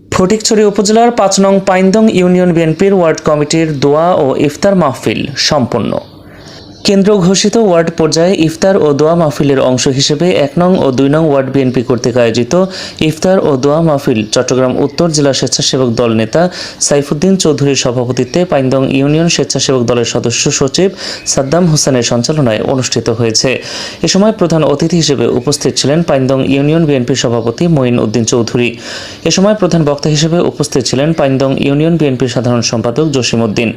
ফটিকছড়ি উপজেলার পাঁচ নং পাইন্দং ইউনিয়ন বিএনপির ওয়ার্ড কমিটির দোয়া ও ইফতার মাহফিল সম্পন্ন। কেন্দ্র ঘোষিত ওয়ার্ড পর্যায়ে ইফতার ও দোয়া মাহফিলের অংশ হিসেবে এক নং ও দুই নং ওয়ার্ড বিএনপি কর্তৃক আয়োজিত ইফতার ও দোয়া মাহফিল। চট্টগ্রাম উত্তর জেলা স্বেচ্ছাসেবক দল নেতা সাইফুদ্দিন চৌধুরীর সভাপতিত্বে পাইন্দং ইউনিয়ন স্বেচ্ছাসেবক দলের সদস্য সচিব সাদ্দাম হোসেনের সঞ্চালনায় অনুষ্ঠিত হয়েছে। এ সময় প্রধান অতিথি হিসেবে উপস্থিত ছিলেন পাইন্দং ইউনিয়ন বিএনপির সভাপতি মঈন উদ্দিন চৌধুরী। এ সময় প্রধান বক্তা হিসেবে উপস্থিত ছিলেন পাইন্দং ইউনিয়ন বিএনপির সাধারণ সম্পাদক জসিম উদ্দিন।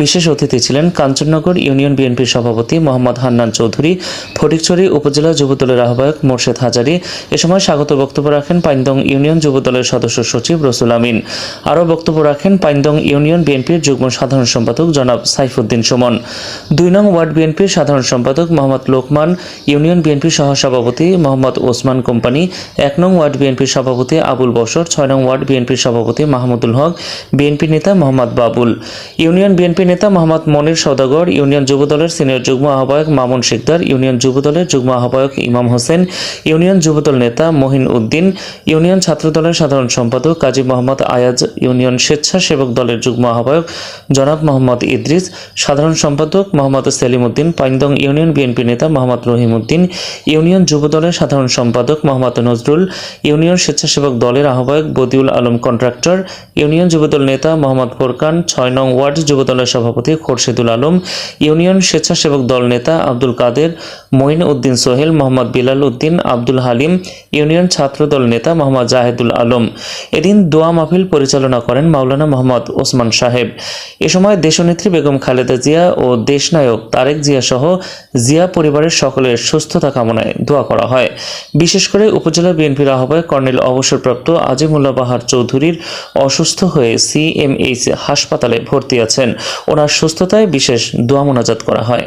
বিশেষ অতিথি ছিলেন কাঞ্চননগর ইউনিয়ন বিএনপির সভাপতি মোহাম্মদ হান্নান চৌধুরী, ফটিকছড়ি উপজেলা যুবদলের আহ্বায়ক মোর্শেদ হাজারি। এ সময় স্বাগত বক্তব্য রাখেন পাইন্দং ইউনিয়ন যুবদলের সদস্য সচিব রসুল আমিন। আরও বক্তব্য রাখেন পাইন্দং ইউনিয়ন বিএনপির যুগ্ম সাধারণ সম্পাদক জনাব সাইফুদ্দিন সুমন। দুই নং ওয়ার্ড বিএনপির সাধারণ সম্পাদক মোহাম্মদ লোকমান, ইউনিয়ন বিএনপির সহসভাপতি মোহাম্মদ ওসমান কোম্পানি, এক নং ওয়ার্ড বিএনপির সভাপতি আবুল বসর ছয় নং ওয়ার্ড বিএনপির সভাপতি মাহমুদুল হক, বিএনপি নেতা মোহাম্মদ বাবুল। ইউনিয়ন বিএনপি নেতা মোহাম্মদ মনির সওদাগর, ইউনিয়ন যুবদলের সিনিয়র যুগ্ম আহ্বায়ক মামুন শিকদার, ইউনিয়ন যুবদলের যুগ্ম আহ্বায়ক ইমাম হোসেন, ইউনিয়ন যুবদল নেতা মহিন উদ্দিন, ইউনিয়ন ছাত্রদলের সাধারণ সম্পাদক কাজী মোহাম্মদ আয়াজ, ইউনিয়ন স্বেচ্ছাসেবক দলের যুগ্ম আহ্বায়ক জনাব মোহাম্মদ ইদ্রিস, সাধারণ সম্পাদক মোহাম্মদ সেলিম উদ্দিন পাইন্দং ইউনিয়ন বিএনপি নেতা মোহাম্মদ রহিম উদ্দিন, ইউনিয়ন যুবদলের সাধারণ সম্পাদক মোহাম্মদ নজরুল, ইউনিয়ন স্বেচ্ছাসেবক দলের আহ্বায়ক বদিউল আলম কন্ট্রাক্টর, ইউনিয়ন যুবদল নেতা মোহাম্মদ ফোরকান, ছয় নং ওয়ার্ড যুবদলের সভাপতি খোরশেদুল আলম, ইউনিয়ন স্বেচ্ছাসেবক দল নেতা আব্দুল কাদের মঈন উদ্দিন সোহেল, মোহাম্মদ বিলাল উদ্দিন আব্দুল হালিম, ইউনিয়ন ছাত্রদল নেতা মোহাম্মদ জাহেদুল আলম। এদিন দোয়া মাহফিল পরিচালনা করেন মাওলানা মোহাম্মদ ওসমান সাহেব। এ সময় দেশনেত্রী বেগম খালেদা জিয়া ও দেশনায়ক তারেক জিয়া সহ জিয়া পরিবারের সকলের সুস্থতা কামনায় দোয়া করা হয়। বিশেষ করে উপজেলা বিএনপির আহ্বায়ক কর্নেল অবসরপ্রাপ্ত আজিমুল্লাহ বাহার চৌধুরীর অসুস্থ হয়ে সিএমএইচ হাসপাতালে ভর্তি আছেন। ওনার সুস্থতায় বিশেষ দোয়া মোনাজাত করা হয়।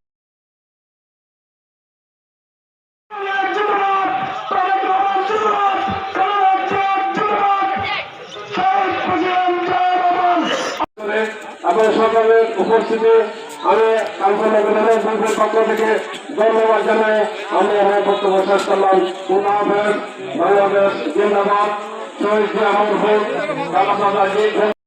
সকলের উপস্থিতি আমি কাঞ্চননগরের গ্রুপের পক্ষ থেকে ধন্যবাদ জানাই। আমি আমার বক্তব্য শেষ করলাম। খুদা হাফেজ বাংলাদেশ জিন্দাবাদ। শহীদ জিয়া আমার হোক কালা সাদা জি